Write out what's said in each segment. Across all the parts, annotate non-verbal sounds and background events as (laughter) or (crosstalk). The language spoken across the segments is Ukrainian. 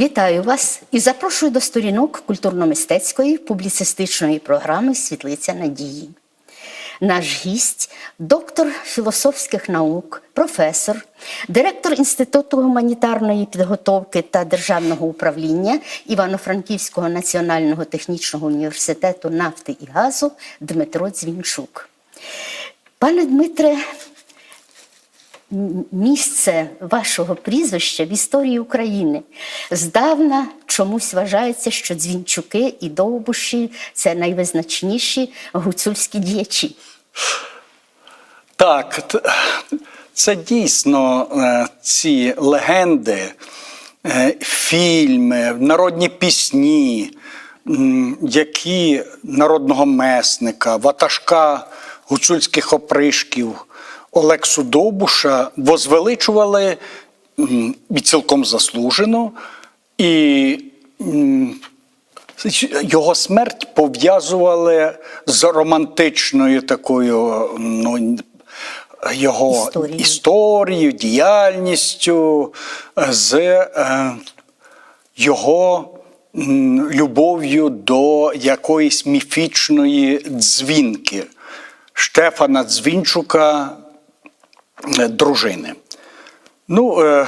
Вітаю вас і запрошую до сторінок культурно-мистецької публіцистичної програми Світлиця надії. Наш гість, доктор філософських наук, професор, директор Інституту гуманітарної підготовки та державного управління Івано-Франківського національного технічного університету нафти і газу Дмитро Дзвінчук. Пане Дмитре, місце вашого прізвища в історії України здавна чомусь вважається, що дзвінчуки і довбуші це найвизначніші гуцульські діячі. Так, це дійсно е, ці легенди, е, фільми, народні пісні, які народного месника, ватажка гуцульських опришків Олексу Довбуша возвеличували і цілком заслужено. І його смерть пов'язували з романтичною такою ну, його Історією. історією, діяльністю, з е, його любов'ю до якоїсь міфічної дзвінки Штефана Дзвінчука, е, дружини. Ну, е,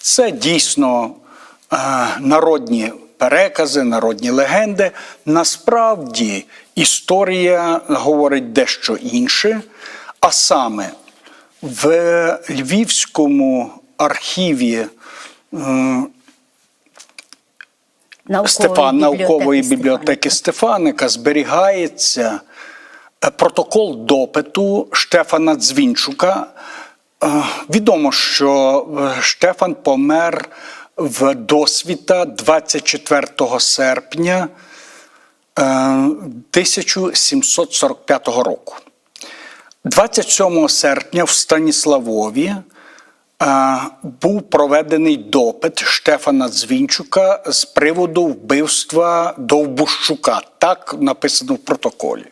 це дійсно е, народні перекази, народні легенди. Насправді історія говорить дещо інше. А саме в Львівському архіві е, Наукової Стефан, наукової бібліотеки бібліотеки Стефаника зберігається е, протокол допиту Штефана Дзвінчука. Е, Відомо, що е, Штефан помер в досвіта 24 серпня е, 1745 року. 27 серпня в Станіславові е, був проведений допит Штефана Дзвінчука з приводу вбивства Довбущука. Так написано в протоколі.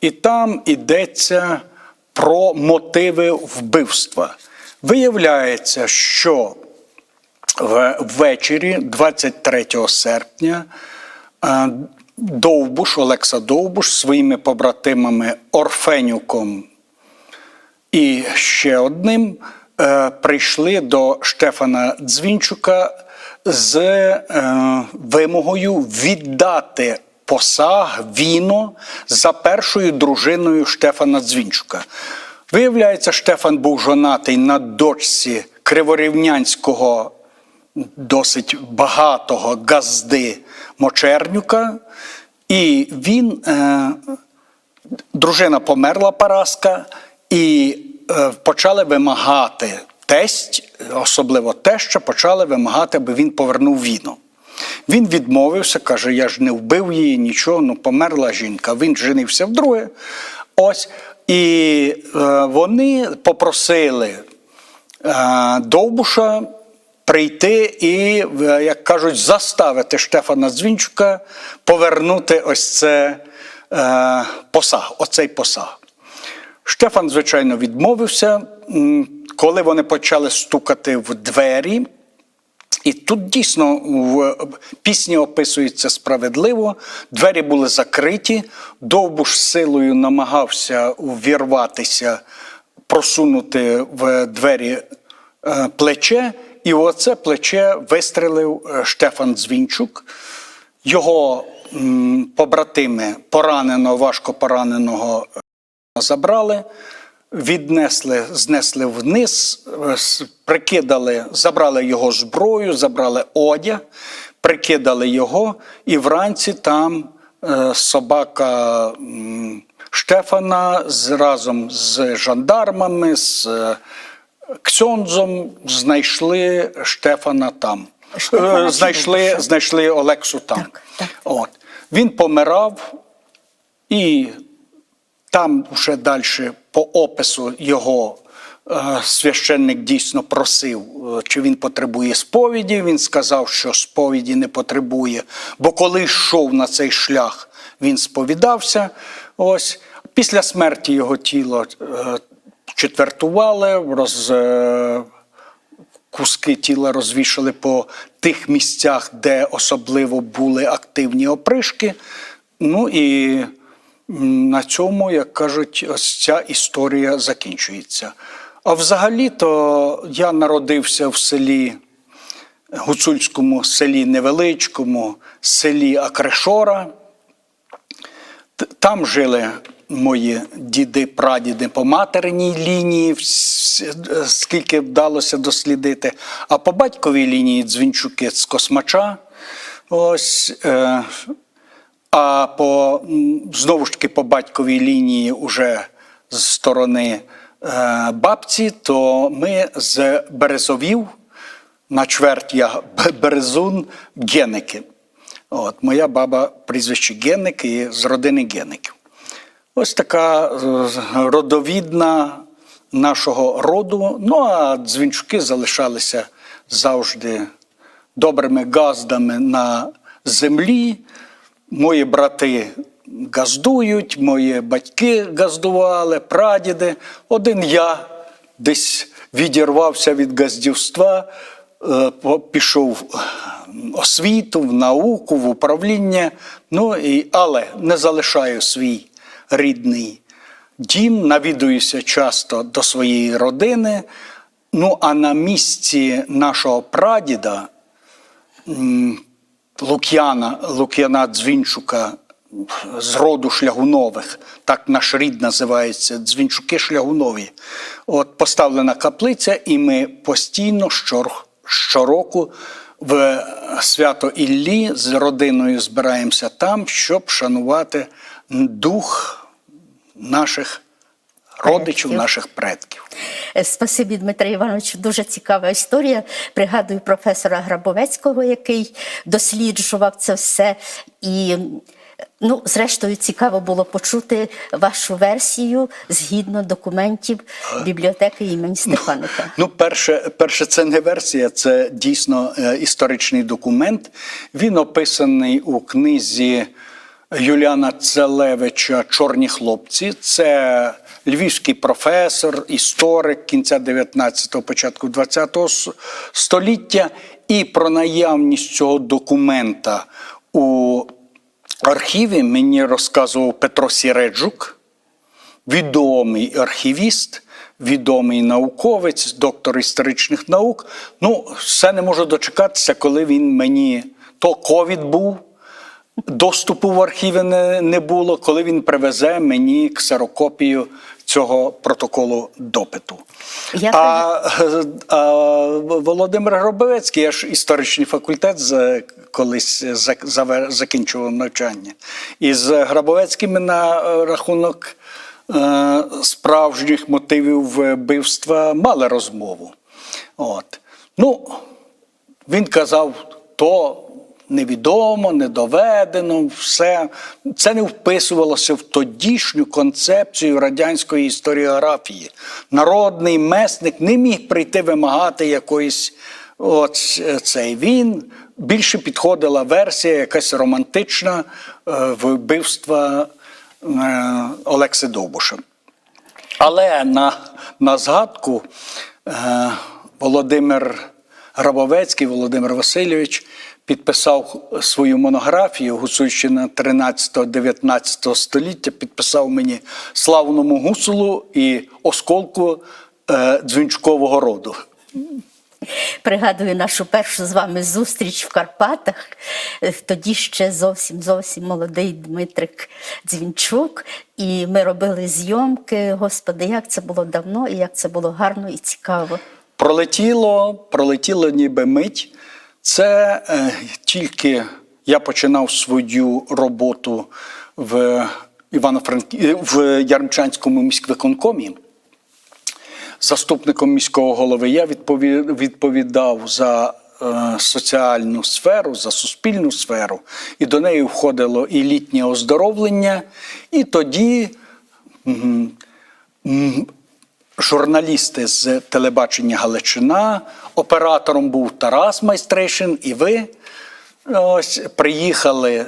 І там йдеться про мотиви вбивства. Виявляється, що ввечері, 23 серпня, е, Довбуш, Олекса Довбуш своїми побратимами Орфенюком і ще одним е, прийшли до Штефана Дзвінчука з е, вимогою віддати посаг віно за першою дружиною Штефана Дзвінчука. Виявляється, Штефан був жонатий на дочці Криворівнянського досить багатого газди Мочернюка, і він, е, дружина померла Параска, і е, почали вимагати тесть, особливо теща, почали вимагати, аби він повернув віно. Він відмовився, каже: я ж не вбив її, нічого, ну померла жінка. Він женився вдруге. Ось. І е, вони попросили е, Довбуша прийти і, е, як кажуть, заставити Штефана Дзвінчука повернути ось це е, посаг, оцей посаг. Штефан, звичайно, відмовився. Коли вони почали стукати в двері, і тут дійсно в пісні описується справедливо. Двері були закриті. Довбуш силою намагався увірватися, просунути в двері е, плече, і в оце плече вистрелив е, Штефан Дзвінчук. Його побратими пораненого, важко пораненого забрали, віднесли, знесли вниз, прикидали, забрали його зброю, забрали одяг, прикидали його, і вранці там е, собака Штефана з, разом з жандармами, з е, Ксьонзом знайшли Штефана там. Штефана Е, знайшли, знайшли Олексу там. Так, так. От. Він помирав, і там вже далі по опису його е, священник дійсно просив, е, чи він потребує сповіді. Він сказав, що сповіді не потребує, бо коли йшов на цей шлях, він сповідався. Ось після смерті його тіло е, четвертували, роз, куски тіла розвішали по тих місцях, де особливо були активні опришки. Ну і на цьому, як кажуть, ось ця історія закінчується. А взагалі-то я народився в селі гуцульському селі невеличкому, селі Акрешора. Там жили мої діди, прадіди по материній лінії, скільки вдалося дослідити. А по батьковій лінії дзвінчуки з космача. Ось, е, а по, знову ж таки по батьковій лінії, уже з сторони е, бабці, то ми з Березовів, на чверть я Березун, Геники. От, моя баба прізвище Генник і з родини Генників. Ось така е, родовідна нашого роду. Ну а дзвінчуки залишалися завжди добрими газдами на землі. Мої брати газдують, мої батьки газдували, прадіди. Один я десь відірвався від газдівства, е, пішов в освіту, в науку, в управління. Ну, і, але не залишаю свій рідний дім, навідуюся часто до своєї родини. Ну, а на місці нашого прадіда Лук'яна, Лук'яна Дзвінчука з роду Шлягунових, так наш рід називається, Дзвінчуки Шлягунові. От поставлена каплиця, і ми постійно щор- щороку в свято Іллі з родиною збираємося там, щоб шанувати дух наших родичів, наших предків. Е, Спасибі, Дмитре Івановичу. Дуже цікава історія. Пригадую професора Грабовецького, який досліджував це все. І, ну, зрештою, цікаво було почути вашу версію згідно документів бібліотеки імені Стефаника. Ну, перше, перше, це не версія, це дійсно е, історичний документ. Він описаний у книзі Юліана Целевича Чорні хлопці. Це львівський професор, історик кінця 19-го, початку 20-го століття. І про наявність цього документа у архіві мені розказував Петро Сіреджук відомий архівіст, відомий науковець, доктор історичних наук. Ну, все не можу дочекатися, коли він мені то ковід був. Доступу в архіви не, не було, коли він привезе мені ксерокопію цього протоколу допиту. Я а, (laughs) а Володимир Гробовецький, я ж історичний факультет з- колись закінчував навчання. І з Грабовецьким на е, рахунок е, справжніх мотивів вбивства мали розмову. От. Ну, він казав, то невідомо, не доведено, все. Це не вписувалося в тодішню концепцію радянської історіографії. Народний месник не міг прийти вимагати якоїсь. От цей він більше підходила версія, якась романтична е, вбивства е, Олекси Довбуша. Але на, на згадку е, Володимир Грабовецький, Володимир Васильович підписав свою монографію Гуцульщина 13-19 століття, підписав мені славному гуцулу і осколку е, дзвінчкового роду. Пригадую нашу першу з вами зустріч в Карпатах. Е, Тоді ще зовсім зовсім молодий Дмитрик Дзвінчук. І ми робили зйомки. Господи, як це було давно і як це було гарно і цікаво. Пролетіло, пролетіло ніби мить. Це е, тільки я починав свою роботу в Івано-Франкі в Ярмчанському міськвиконкомі. Заступником міського голови я відповідав за е, соціальну сферу, за суспільну сферу, і до неї входило і літнє оздоровлення, і тоді журналісти з телебачення Галичина, оператором був Тарас Майстришин, і ви ось приїхали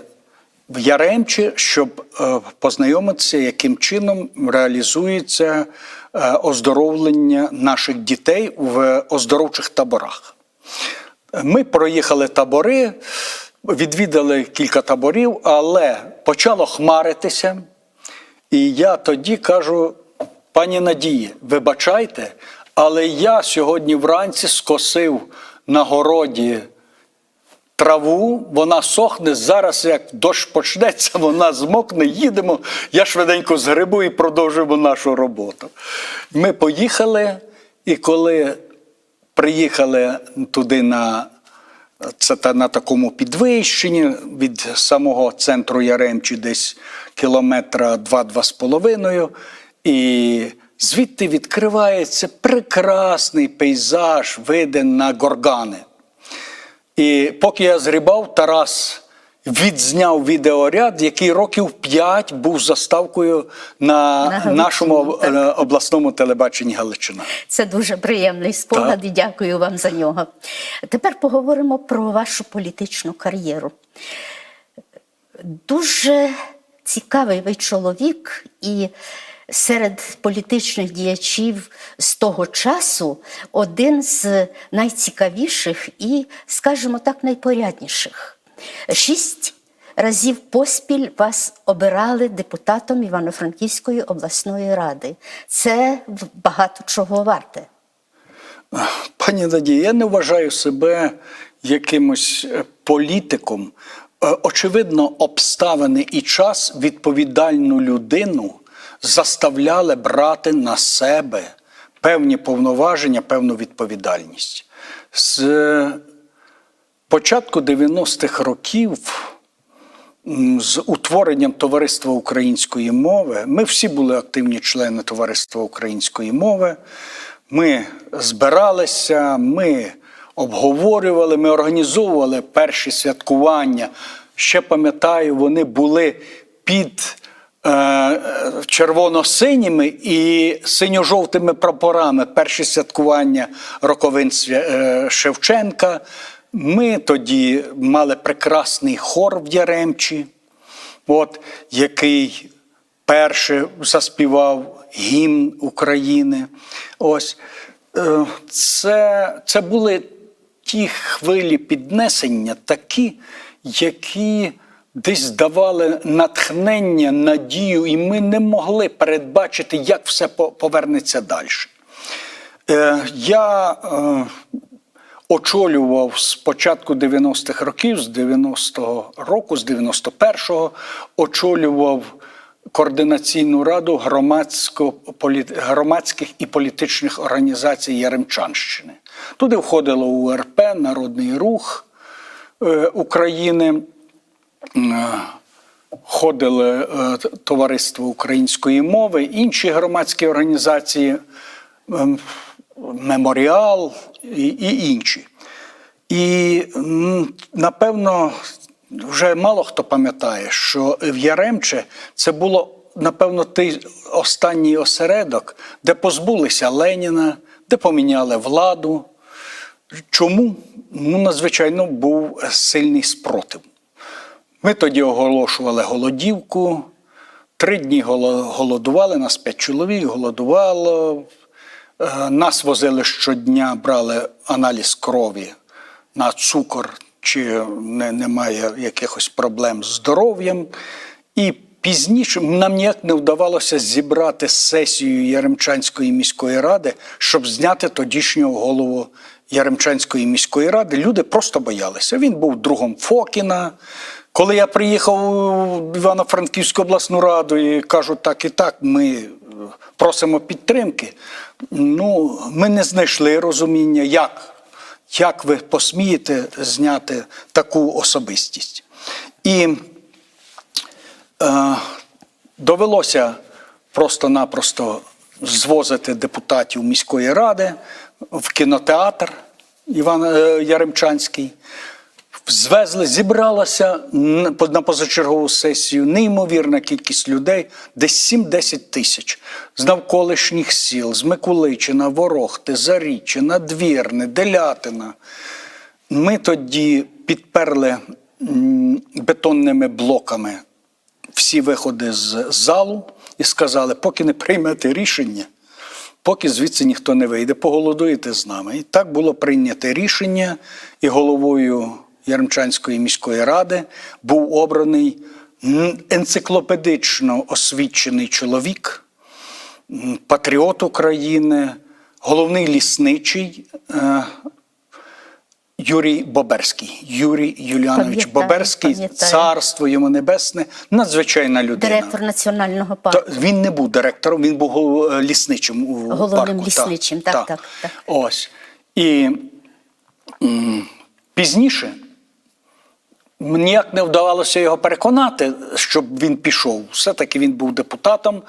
в Яремчі, щоб е, познайомитися, яким чином реалізується е, оздоровлення наших дітей в оздоровчих таборах. Ми проїхали табори, відвідали кілька таборів, але почало хмаритися. І я тоді кажу: пані Надії, вибачайте, але я сьогодні вранці скосив на городі траву, вона сохне. Зараз, як дощ почнеться, (laughs) вона змокне, їдемо. Я швиденько згребу і продовжуємо нашу роботу. Ми поїхали, і коли приїхали туди на. Це на такому підвищенні від самого центру Яремчі десь кілометра два-два з половиною. І звідти відкривається прекрасний пейзаж, виден на горгани. І поки я зрібав, Тарас відзняв відеоряд, який років п'ять був заставкою на, На нашому так. е, обласному телебаченні Галичина. Це дуже приємний спогад Так. і дякую вам за нього. Тепер поговоримо про вашу політичну кар'єру. Дуже цікавий ви чоловік, і серед політичних діячів з того часу один з найцікавіших і, скажімо так, найпорядніших. Шість разів поспіль вас обирали депутатом Івано-Франківської обласної ради. Це багато чого варте. Пані Надія, я не вважаю себе якимось е, політиком. Е, Очевидно, обставини і час відповідальну людину заставляли брати на себе певні повноваження, певну відповідальність. З е, початку 90-х років з утворенням Товариства української мови. Ми всі були активні члени Товариства української мови. Ми збиралися, ми обговорювали, ми організовували перші святкування. Ще пам'ятаю, вони були під червоно-синіми і синьо-жовтими прапорами. Перші святкування роковин е, Шевченка. Ми тоді мали прекрасний хор в Яремчі, от, який перше заспівав гімн України. Ось Е, це, це були ті хвилі піднесення, такі, які десь давали натхнення, надію, і ми не могли передбачити, як все повернеться далі. Е, Я е, очолював з початку 90-х років, з 90-го року, з 91-го, очолював координаційну раду громадських і політичних організацій Яремчанщини. Туди входило УРП, Народний рух е, України. Е, Ходили е, Товариство української мови, інші громадські організації, ем, меморіал і, і інші. І напевно, вже мало хто пам'ятає, що в Яремче це було, напевно, той останній осередок, де позбулися Леніна, де поміняли владу. Чому? Ну, надзвичайно був сильний спротив. Ми тоді оголошували голодівку. Три дні голодували, нас п'ять чоловік голодувало. Е, Нас возили щодня, брали аналіз крові на цукор, чи не, немає якихось проблем з здоров'ям. І пізніше нам ніяк не вдавалося зібрати сесію Яремчанської міської ради, щоб зняти тодішнього голову Яремчанської міської ради. Люди просто боялися. Він був другом Фокіна. Коли я приїхав в Івано-Франківську обласну раду і кажу, так і так, ми е, просимо підтримки. Ну, ми не знайшли розуміння, як, як ви посмієте зняти таку особистість. І е, довелося просто-напросто звозити депутатів міської ради в кінотеатр Іван е, Яремчанський. Звезли, зібралася на позачергову сесію неймовірна кількість людей, десь 7-10 тисяч з навколишніх сіл, з Миколичина, Ворохти, Заріччя, Надвірне, Делятина. Ми тоді підперли бетонними блоками всі виходи з залу і сказали, поки не приймете рішення, поки звідси ніхто не вийде, поголодуєте з нами. І так було прийнято рішення, і головою Яремчанської міської ради був обраний енциклопедично освічений чоловік, патріот України, головний лісничий. е, Юрій Боберський, Юрій Юліанович Пам'ятаю, Боберський, пам'ятаю. царство йому небесне, надзвичайна людина. Директор національного Та парку. він не був директором, він був е, лісничим у Головним парку. лісничим, так, так, так. Ось. І м, пізніше ніяк не вдавалося його переконати, щоб він пішов. Все-таки він був депутатом,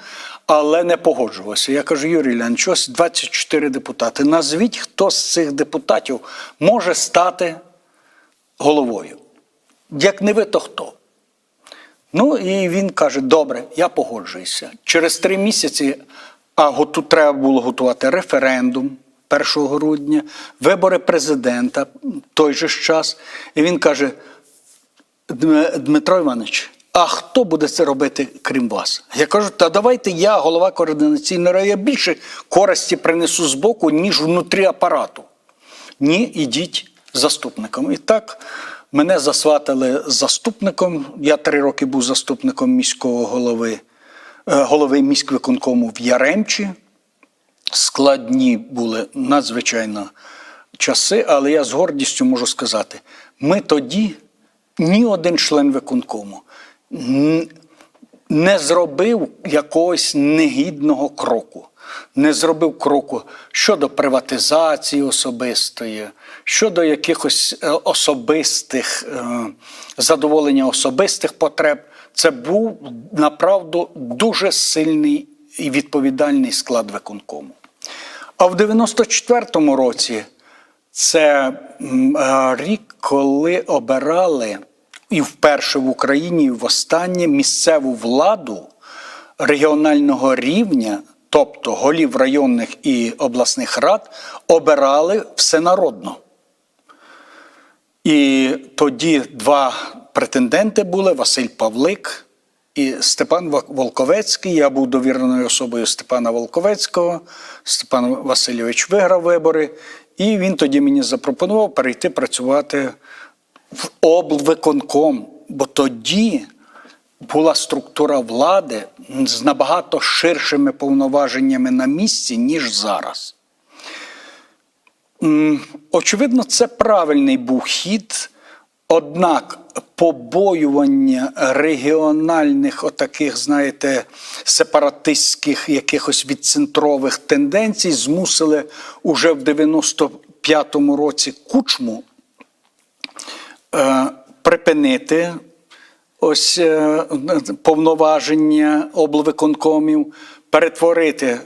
але не погоджувався. Я кажу, Юрій Лянович, ось 24 депутати. Назвіть, хто з цих депутатів може стати головою. Як не ви, то хто? Ну і він каже: добре, я погоджуюся. Через три місяці, а тут треба було готувати референдум 1 грудня, вибори президента той же ж час. І він каже: «Дм- Дмитро Іванович, а хто буде це робити, крім вас? Я кажу, та давайте я, голова координаційної ради, я більше користі принесу з боку, ніж внутрі апарату. Ні, ідіть заступником. І так мене засватали заступником. Я три роки був заступником міського голови, е, голови міськвиконкому в Яремчі. Складні були надзвичайно часи, але я з гордістю можу сказати: ми тоді, ні один член виконкому не зробив якогось негідного кроку, не зробив кроку щодо приватизації особистої, щодо якихось е, особистих е, задоволення особистих потреб. Це був направду дуже сильний і відповідальний склад виконкому. А в 94-му році це е, рік, коли обирали і вперше в Україні, і востаннє місцеву владу регіонального рівня, тобто голів районних і обласних рад, обирали всенародно. І тоді два претенденти були: Василь Павлик і Степан Волковецький. Я був довіреною особою Степана Волковецького. Степан Васильович виграв вибори, і він тоді мені запропонував перейти працювати в облвиконком, бо тоді була структура влади з набагато ширшими повноваженнями на місці, ніж зараз. Очевидно, це правильний був хід, однак побоювання регіональних, отаких, знаєте, сепаратистських якихось відцентрових тенденцій змусили уже в 95-му році кучму припинити ось е, повноваження облвиконкомів, перетворити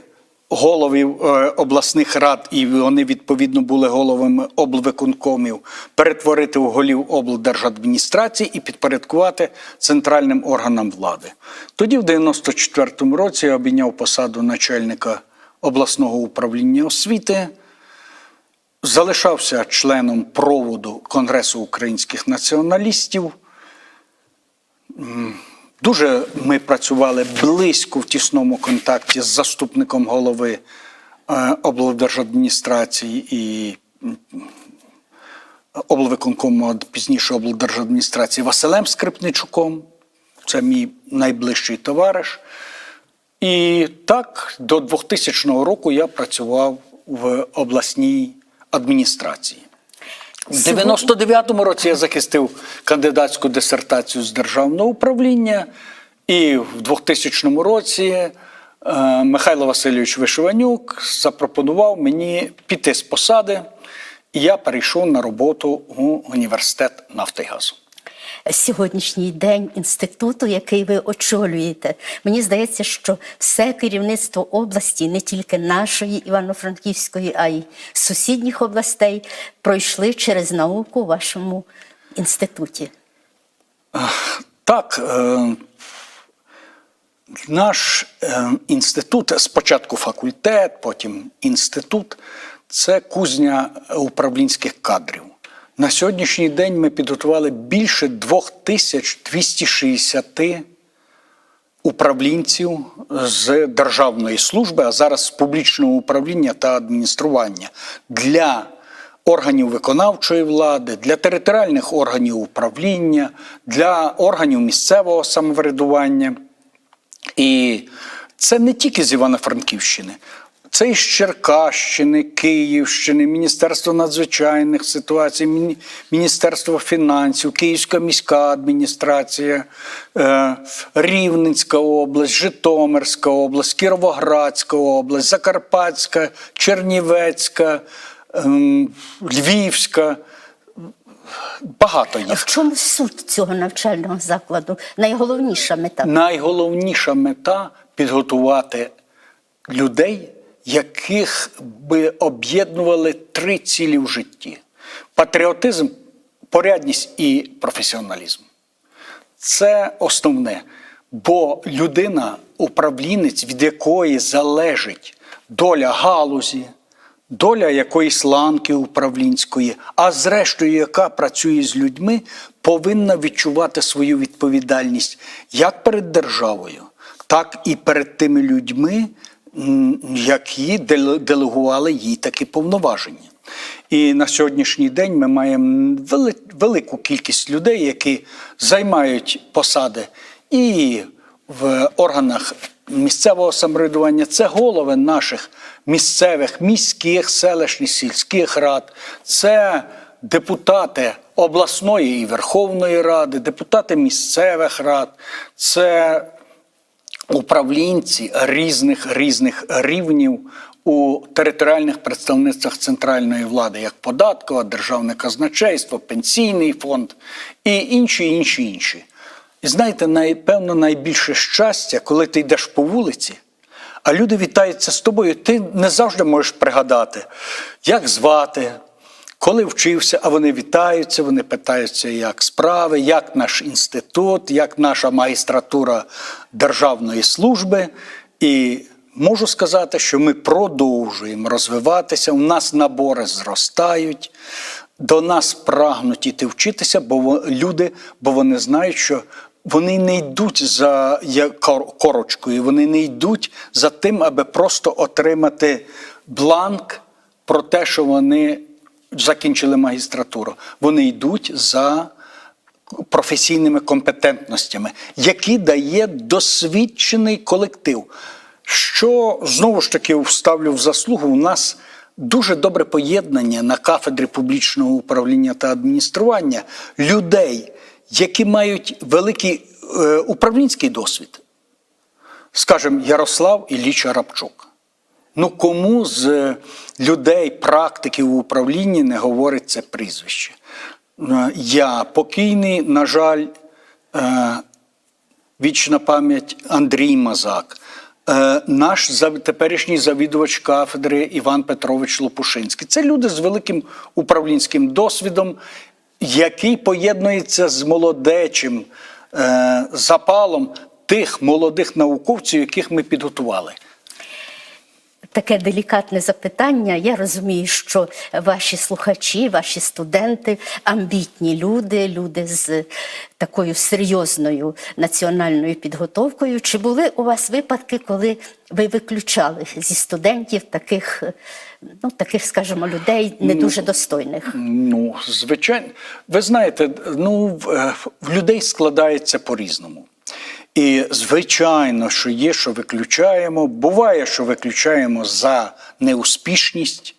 головів е, обласних рад, і вони відповідно були головами облвиконкомів, перетворити в голів облдержадміністрації і підпорядкувати центральним органам влади. Тоді, в 94-му році, я обійняв посаду начальника обласного управління освіти залишався членом проводу Конгресу українських націоналістів. Дуже ми працювали близько в тісному контакті з заступником голови е, облдержадміністрації і облвиконкому, пізніше облдержадміністрації Василем Скрипничуком. Це мій найближчий товариш. І так, до 2000 року я працював в обласній адміністрації. У 99-му році я захистив кандидатську дисертацію з державного управління, і в 2000 році е, Михайло Васильович Вишиванюк запропонував мені піти з посади, і я перейшов на роботу у університет нафти і газу. Сьогоднішній день інституту, який ви очолюєте, мені здається, що все керівництво області, не тільки нашої Івано-Франківської, а й сусідніх областей, пройшли через науку у вашому інституті. Так, е, наш е, інститут, спочатку факультет, потім інститут, це кузня управлінських кадрів. На сьогоднішній день ми підготували більше 2260 управлінців з державної служби, а зараз з публічного управління та адміністрування для органів виконавчої влади, для територіальних органів управління, для органів місцевого самоврядування. І це не тільки з Івано-Франківщини. Це із Черкащини, Київщини, Міністерство надзвичайних ситуацій, Міністерство фінансів, Київська міська адміністрація, е, Рівненська область, Житомирська область, Кіровоградська область, Закарпатська, Чернівецька, ем, Львівська. Багато їх. В чому суть цього навчального закладу? Найголовніша мета? Найголовніша мета підготувати людей, яких би об'єднували три цілі в житті: патріотизм, порядність і професіоналізм. Це основне. Бо людина, управлінець, від якої залежить доля галузі, доля якоїсь ланки управлінської, а зрештою, яка працює з людьми, повинна відчувати свою відповідальність як перед державою, так і перед тими людьми, які делегували їй такі повноваження. І на сьогоднішній день ми маємо велику кількість людей, які займають посади і в органах місцевого самоврядування. Це голови наших місцевих, міських, селищних, сільських рад, це депутати обласної і Верховної Ради, депутати місцевих рад, це управлінці різних різних рівнів у територіальних представництвах центральної влади, як податкова, державне казначейство, пенсійний фонд і інші, інші, інші. І знаєте, напевно, найбільше щастя, коли ти йдеш по вулиці, а люди вітаються з тобою. Ти не завжди можеш пригадати, як звати, коли вчився, а вони вітаються, вони питаються, як справи, як наш інститут, як наша магістратура державної служби. І можу сказати, що ми продовжуємо розвиватися. У нас набори зростають, до нас прагнуть іти вчитися, бо люди, бо вони знають, що вони не йдуть за корочкою, вони не йдуть за тим, аби просто отримати бланк про те, що вони закінчили магістратуру. Вони йдуть за професійними компетентностями, які дає досвідчений колектив. Що знову ж таки вставлю в заслугу, у нас дуже добре поєднання на кафедрі публічного управління та адміністрування людей, які мають великий е, управлінський досвід. Скажімо, Ярослав Ілліч Рабчук. Ну кому з е, людей, практиків в управлінні не говорить це прізвище? Е, Я покійний, на жаль, е, вічна пам'ять Андрій Мазак, наш теперішній завідувач кафедри Іван Петрович Лопушинський. Це люди з великим управлінським досвідом, який поєднується з молодечим запалом тих молодих науковців, яких ми підготували. Таке делікатне запитання. Я розумію, що ваші слухачі, ваші студенти амбітні люди, люди з такою серйозною національною підготовкою. Чи були у вас випадки, коли ви виключали зі студентів таких, ну таких, скажімо, людей не дуже достойних? Ну, звичайно, ви знаєте, ну в, е, людей складається по-різному. І звичайно, що є, що виключаємо. Буває, що виключаємо за неуспішність.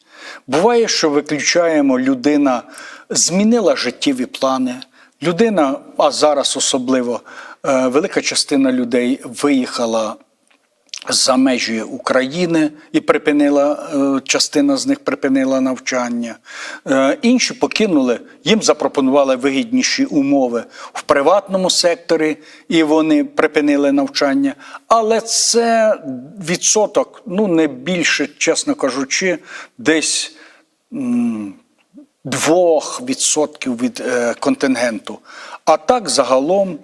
Буває, що виключаємо людина змінила життєві плани. Людина, а зараз особливо е, велика частина людей виїхала за межі України і припинила е, частина з них припинила навчання. Е, Інші покинули, їм запропонували вигідніші умови в приватному секторі, і вони припинили навчання. Але це відсоток, ну не більше, чесно кажучи, десь. м, Двох відсотків від е, контингенту. А так загалом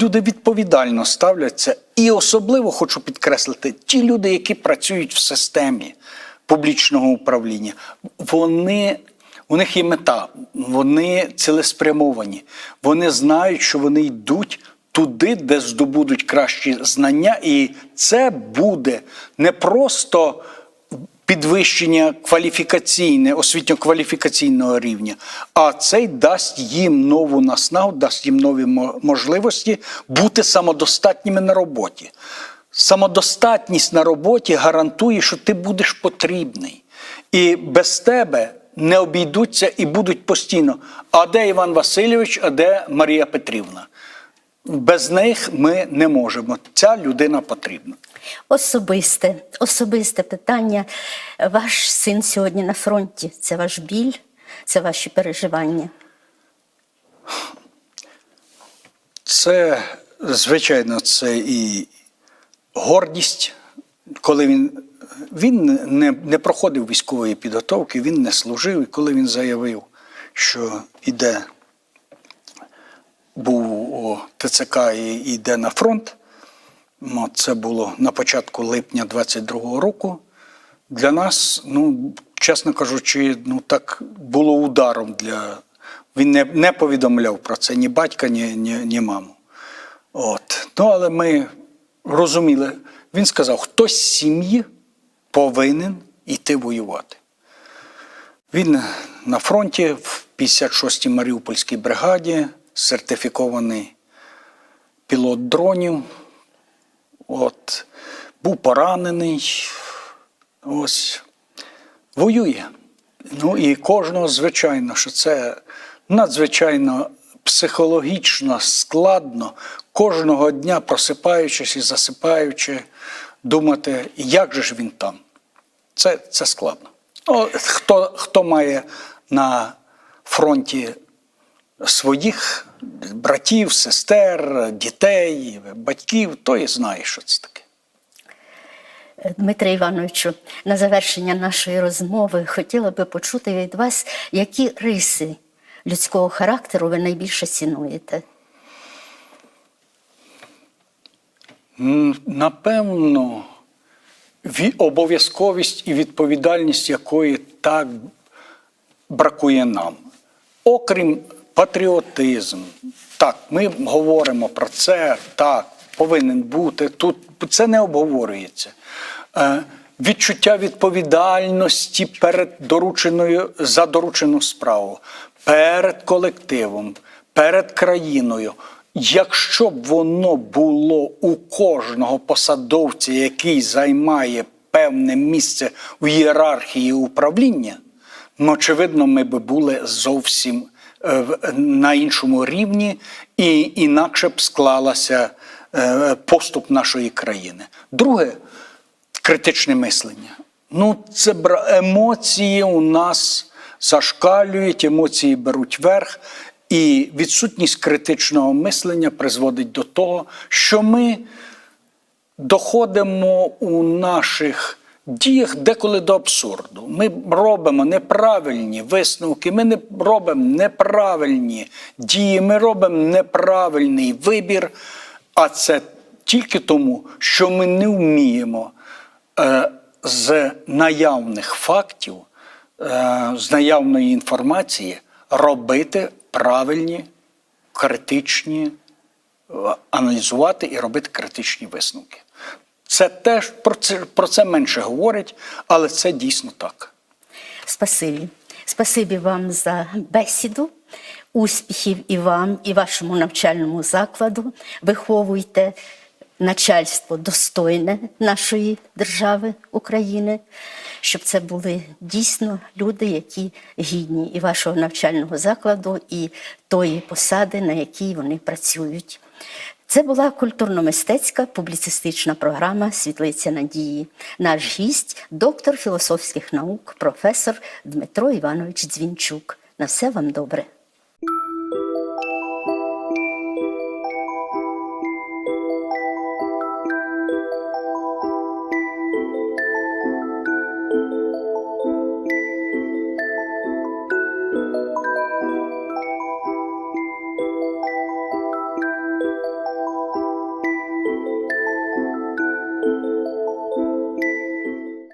люди відповідально ставляться. І особливо хочу підкреслити, ті люди, які працюють в системі публічного управління, вони У них є мета, вони цілеспрямовані. Вони знають, що вони йдуть туди, де здобудуть кращі знання, і це буде не просто підвищення кваліфікаційне, освітньо-кваліфікаційного рівня, а це дасть їм нову наснагу, дасть їм нові можливості бути самодостатніми на роботі. Самодостатність на роботі гарантує, що ти будеш потрібний. І без тебе не обійдуться і будуть постійно. А де Іван Васильович, а де Марія Петрівна? Без них ми не можемо. Ця людина потрібна. Особисте, особисте питання. Ваш син сьогодні на фронті. Це ваш біль, це ваші переживання. Це, звичайно, це і гордість, коли він, він не, не проходив військової підготовки, він не служив, і коли він заявив, що іде, був у ТЦК і йде на фронт, це було на початку липня 22-го року. Для нас, ну, чесно кажучи, ну так було ударом для. Він не, не повідомляв про це ні батька, ні, ні, ні маму. От. Ну, але ми розуміли, він сказав, хтось з сім'ї повинен йти воювати. Він на фронті в 56-й Маріупольській бригаді, сертифікований пілот дронів. От, був поранений. Ось воює. Ну і кожного, звичайно, що це надзвичайно психологічно складно, кожного дня просипаючись і засипаючи, думати, як же ж він там. Це, це складно. Ну, хто, хто має на фронті своїх братів, сестер, дітей, батьків, той і знає, що це таке. Дмитре Івановичу, на завершення нашої розмови хотіла би почути від вас, які риси людського характеру ви найбільше цінуєте. Напевно, обов'язковість і відповідальність якої так бракує нам. Окрім патріотизм, так, ми говоримо про це, так, повинен бути. Тут це не обговорюється. Е, Відчуття відповідальності перед дорученою за доручену справу, перед колективом, перед країною. Якщо б воно було у кожного посадовця, який займає певне місце в ієрархії управління, ну, очевидно, ми б були зовсім на іншому рівні, і інакше б склалася е, поступ нашої країни. Друге критичне мислення. Ну, це емоції у нас зашкалюють, емоції беруть верх, і відсутність критичного мислення призводить до того, що ми доходимо у наших діях деколи до абсурду. Ми робимо неправильні висновки, ми не робимо неправильні дії, ми робимо неправильний вибір. А це тільки тому, що ми не вміємо е, з наявних фактів, е, з наявної інформації робити правильні, критичні е, аналізувати і робити критичні висновки. Це теж про це, про це менше говорять, але це дійсно так. Спасибі. Спасибі вам за бесіду. Успіхів і вам, і вашому навчальному закладу. Виховуйте начальство достойне нашої держави України, щоб це були дійсно люди, які гідні і вашого навчального закладу, і тої посади, на якій вони працюють. Це була культурно-мистецька публіцистична програма Світлиця надії. Наш гість, доктор філософських наук, професор Дмитро Іванович Дзвінчук. На все вам добре.